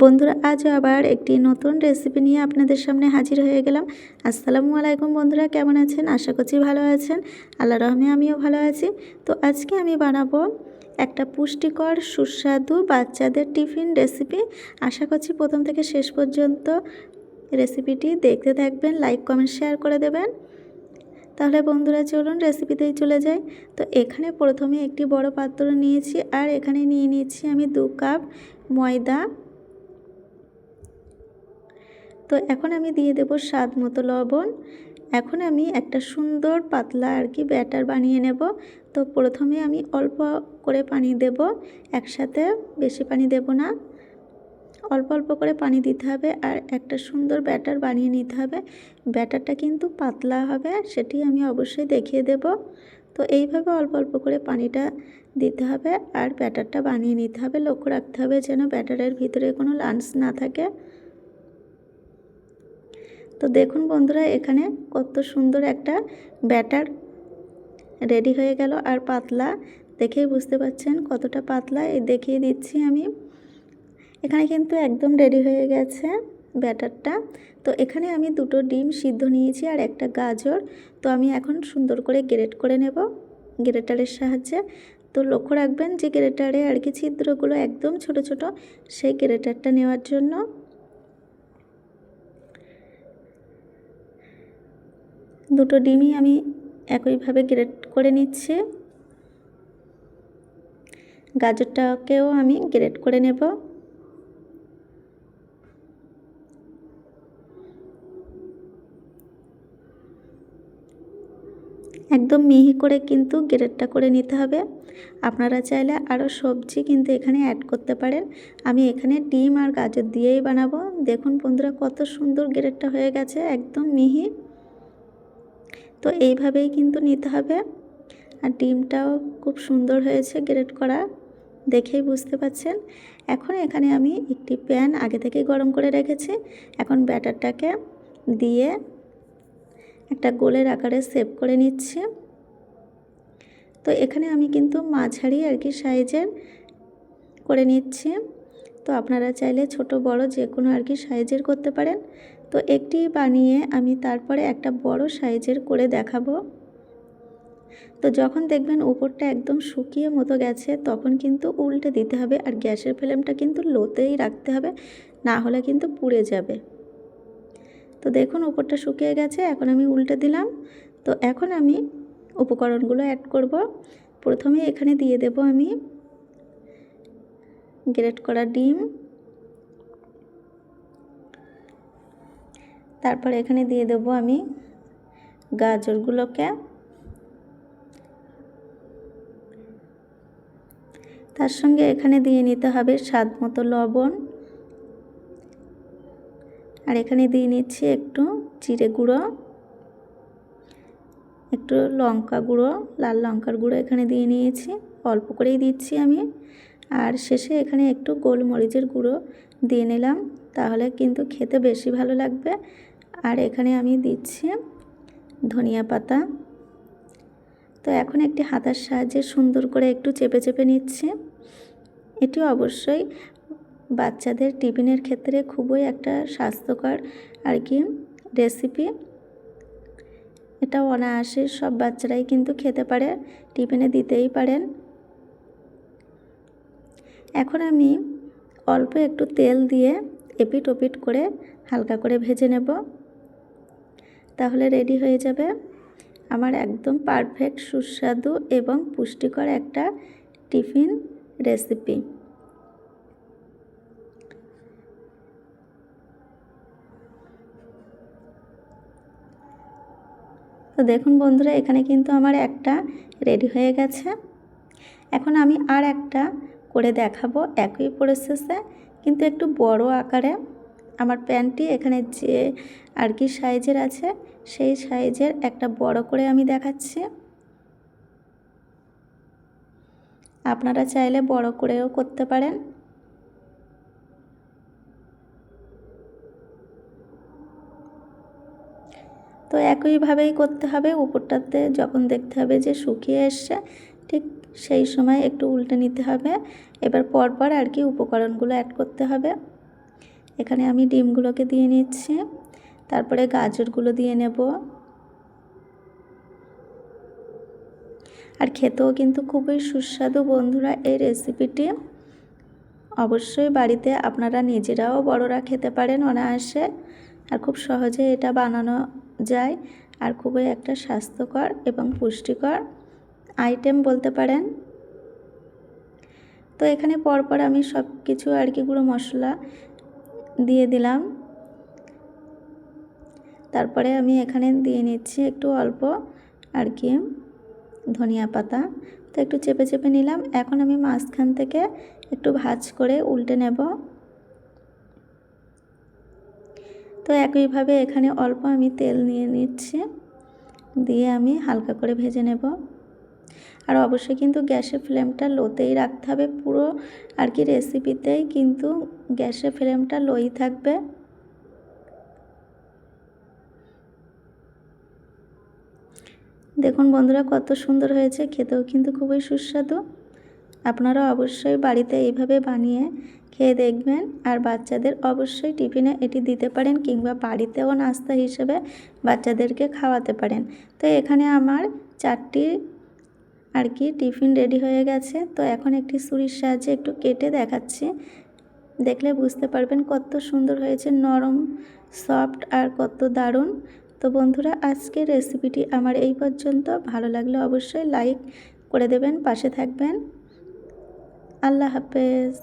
বন্ধুরা আজ আবার একটি নতুন রেসিপি নিয়ে আপনাদের সামনে হাজির হয়ে গেলাম। আসসালামু আলাইকুম বন্ধুরা, কেমন আছেন? আশা করছি ভালো আছেন। আল্লাহ রহমে আমিও ভালো আছি। তো আজকে আমি বানাবো একটা পুষ্টিকর, সুস্বাদু বাচ্চাদের টিফিন রেসিপি আশা করছি প্রথম থেকে শেষ পর্যন্ত রেসিপিটি দেখতে থাকবেন লাইক কমেন্ট শেয়ার করে দেবেন। তাহলে বন্ধুরা, চলুন রেসিপিতেই চলে যাই। তো এখানে প্রথমে একটি বড় পাত্র নিয়েছি, আর এখানে নিয়ে নিয়েছি আমি দু কাপ ময়দা তো এখন আমি দিয়ে দেব স্বাদ মতো লবণ। এখন আমি একটা সুন্দর পাতলা আর কি ব্যাটার বানিয়ে নেব। তো প্রথমে আমি অল্প করে পানি দেব। একসাথে বেশি পানি দেব না। অল্প অল্প করে পানি দিতে হবে আর একটা সুন্দর ব্যাটার বানিয়ে নিতে হবে। ব্যাটারটা কিন্তু পাতলা হবে, সেটি আমি অবশ্যই দেখিয়ে দেব। তো এইভাবে অল্প অল্প করে পানিটা দিতে হবে আর ব্যাটারটা বানিয়ে নিতে হবে। লক্ষ্য রাখতে হবে যেন ব্যাটারের ভিতরে কোনো লাঞ্চ না থাকে। তো দেখুন বন্ধুরা, এখানে কত সুন্দর একটা ব্যাটার রেডি হয়ে গেল। আর পাতলা, দেখেই বুঝতে পাচ্ছেন কতটা পাতলা। এই দেখিয়ে দিচ্ছি আমি। এখানে কিন্তু একদম রেডি হয়ে গেছে ব্যাটারটা। তো এখানে আমি দুটো ডিম সিদ্ধ নিয়েছি আর একটা গাজর। তো আমি এখন সুন্দর করে গ্রেট করে নেব গ্রেটারের সাহায্যে। তো লক্ষ্য রাখবেন যে গ্রেটারে আর কি ছিদ্রগুলো একদম ছোট ছোট সেই গ্রেটারটা নেওয়ার জন্য দুটো ডিমই আমি একইভাবে গ্রেট করে নিচ্ছি। গাজরটাকেও আমি গ্রেট করে নেব। একদম মিহি করে কিন্তু গ্রেটটা করে নিতে হবে। আপনারা চাইলে আরও সবজি কিন্তু এখানে অ্যাড করতে পারেন। আমি এখানে ডিম আর গাজর দিয়েই বানাবো। দেখুন বন্ধুরা কত সুন্দর গ্রেটটা হয়ে গেছে, একদম মিহি। তো এইভাবেই কিন্তু নিতে হবে। আর ডিমটাও খুব সুন্দর হয়েছে গ্রেট করা, দেখেই বুঝতে পাচ্ছেন। এখন এখানে আমি একটি প্যান আগে থেকে গরম করে রেখেছি। এখন ব্যাটারটাকে দিয়ে একটা গোলের আকারে সেভ করে নিচ্ছি। তো এখানে আমি কিন্তু মাঝারি আর কি সাইজের করে নিচ্ছি। তো আপনারা চাইলে ছোট, বড় যে কোনো আর কি সাইজের করতে পারেন। তো একটি বানিয়ে আমি তারপরে একটা বড় সাইজের করে দেখাবো। তো যখন দেখবেন উপরটা একদম শুকিয়ে মতো গেছে, তখন কিন্তু উল্টে দিতে হবে আর গ্যাসের ফ্লেমটা কিন্তু লোতেই রাখতে হবে, না হলে কিন্তু পুড়ে যাবে। তো দেখুন উপরটা শুকিয়ে গেছে, এখন আমি উল্টে দিলাম। তো এখন আমি উপকরণগুলো অ্যাড করব। প্রথমে এখানে দিয়ে দেব আমি গ্রেট করা ডিম। তারপর এখানে দিয়ে দেব আমি গাজরগুলোকে। তার সঙ্গে এখানে দিয়ে নিতে হবে স্বাদ মতো লবণ। আর এখানে দিয়ে নিচ্ছি একটু জিরে গুঁড়ো, একটু লঙ্কা গুঁড়ো, লাল লঙ্কার গুঁড়ো এখানে দিয়ে নিয়েছি। অল্প করেই দিচ্ছি আমি। আর শেষে এখানে একটু গোলমরিচের গুঁড়ো দিয়ে নিলাম, তাহলে কিন্তু খেতে বেশি ভালো লাগবে। আর এখানে আমি দিচ্ছি ধনিয়া পাতা। তো এখন একটি হাতার সাহায্যে সুন্দর করে একটু চেপে চেপে নিচ্ছি। এটি অবশ্যই বাচ্চাদের টিফিনের ক্ষেত্রে খুবই একটা স্বাস্থ্যকর আর কি রেসিপি। এটা অনায়াসে সব বাচ্চারাই কিন্তু খেতে পারে, টিফিনে দিতেই পারেন। এখন আমি অল্প একটু তেল দিয়ে এপিট ওপিট করে হালকা করে ভেজে নেব। তাহলে রেডি হয়ে যাবে আমার একদম পারফেক্ট, সুস্বাদু এবং পুষ্টিকর একটা টিফিন রেসিপি। তো দেখুন বন্ধুরা, এখানে কিন্তু আমার একটা রেডি হয়ে গেছে। এখন আমি আর একটা করে দেখাবো একই প্রসেসে কিন্তু একটু বড় আকারে। আমার প্যান্টটি এখানে যে আর কি সাইজের আছে, সেই সাইজের একটা বড় করে আমি দেখাচ্ছি। আপনারা চাইলে বড় করেও করতে পারেন। তো একইভাবেই করতে হবে। উপরটাতে যখন দেখতে হবে যে শুকিয়ে এসছে, ঠিক সেই সময় একটু উল্টে নিতে হবে। এবার পরপর আর কি উপকরণগুলো অ্যাড করতে হবে। এখানে আমি ডিমগুলোকে দিয়ে নিচ্ছি। তারপরে গাজরগুলো দিয়ে নেব। আর খেতেও কিন্তু খুবই সুস্বাদু বন্ধুরা এই রেসিপিটি অবশ্যই বাড়িতে আপনারা নিজেরাও বড়রা খেতে পারেন অনায়াসে। আর খুব সহজে এটা বানানো যায়। আর খুবই একটা স্বাস্থ্যকর এবং পুষ্টিকর আইটেম বলতে পারেন। তো এখানে পরপর আমি সব কিছু আর কি গুঁড়ো মশলা দিয়ে দিলাম। তারপরে আমি এখানে দিয়ে নিচ্ছি একটু অল্প আর কি ধনিয়া পাতা। তো একটু চেপে চেপে নিলাম। এখন আমি মাঝখান থেকে একটু ভাজ করে উল্টে নেব। তো একইভাবে এখানে অল্প আমি তেল নিয়ে নিচ্ছি। দিয়ে আমি হালকা করে ভেজে নেব। আর অবশ্যই কিন্তু গ্যাসের ফ্লেমটা লোতেই রাখতে হবে পুরো আর কি রেসিপিতেই কিন্তু গ্যাসের ফ্লেমটা লোই থাকবে। দেখুন বন্ধুরা কত সুন্দর হয়েছে, খেতেও কিন্তু খুবই সুস্বাদু। আপনারা অবশ্যই বাড়িতে এইভাবে বানিয়ে খেয়ে দেখবেন আর বাচ্চাদের অবশ্যই টিফিনে এটি দিতে পারেন কিংবা বাড়িতেও নাস্তা হিসেবে বাচ্চাদেরকে খাওয়াতে পারেন। তো এখানে আমার চারটি আর কি, টিফিন রেডি হয়ে গেছে। তো এখন একটি সুরির সাহায্যে একটু কেটে দেখাচ্ছি। দেখলে বুঝতে পারবেন কত সুন্দর হয়েছে, নরম, সফট আর কত দারুণ। তো বন্ধুরা, আজকের রেসিপিটি আমার এই পর্যন্ত। ভালো লাগলে অবশ্যই লাইক করে দেবেন, পাশে থাকবেন। আল্লাহ হাফেজ।